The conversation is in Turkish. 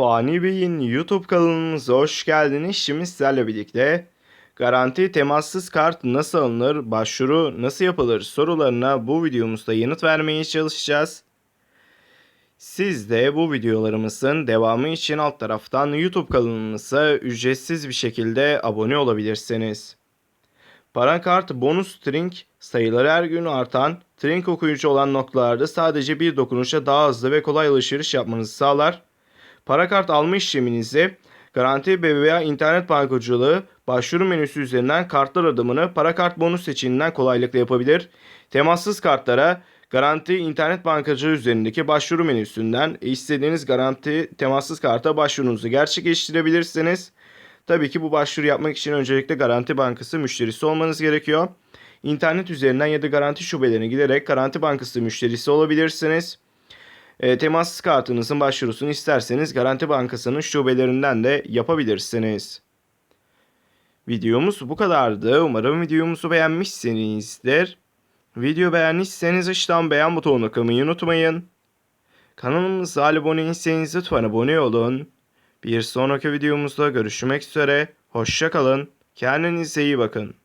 Fani Bey'in YouTube kanalımıza hoş geldiniz. Şimdi sizlerle birlikte garanti temassız kart nasıl alınır, başvuru nasıl yapılır sorularına bu videomuzda yanıt vermeye çalışacağız. Siz de bu videolarımızın devamı için alt taraftan YouTube kanalımıza ücretsiz bir şekilde abone olabilirsiniz. Parakart bonus string sayıları her gün artan, string okuyucu olan noktalarda sadece bir dokunuşa daha hızlı ve kolay alışveriş yapmanızı sağlar. Parakart alma işleminizi Garanti BBVA internet bankacılığı başvuru menüsü üzerinden kartlar adımını parakart bonus seçeneğinden kolaylıkla yapabilir. Temassız kartlara Garanti internet bankacılığı üzerindeki başvuru menüsünden istediğiniz garanti temassız karta başvurunuzu gerçekleştirebilirsiniz. Tabii ki bu başvuru yapmak için öncelikle Garanti Bankası müşterisi olmanız gerekiyor. İnternet üzerinden ya da garanti şubelerine giderek Garanti Bankası müşterisi olabilirsiniz. E, temassız kartınızın başvurusunu isterseniz Garanti Bankası'nın şubelerinden de yapabilirsiniz. Videomuz bu kadardı. Umarım videomuzu beğenmişsinizdir. Video beğenmişseniz aşağıdan beğen butonuna kılmayı unutmayın. Kanalımıza abone değilseniz lütfen abone olun. Bir sonraki videomuzda görüşmek üzere. Hoşça kalın. Kendinize iyi bakın.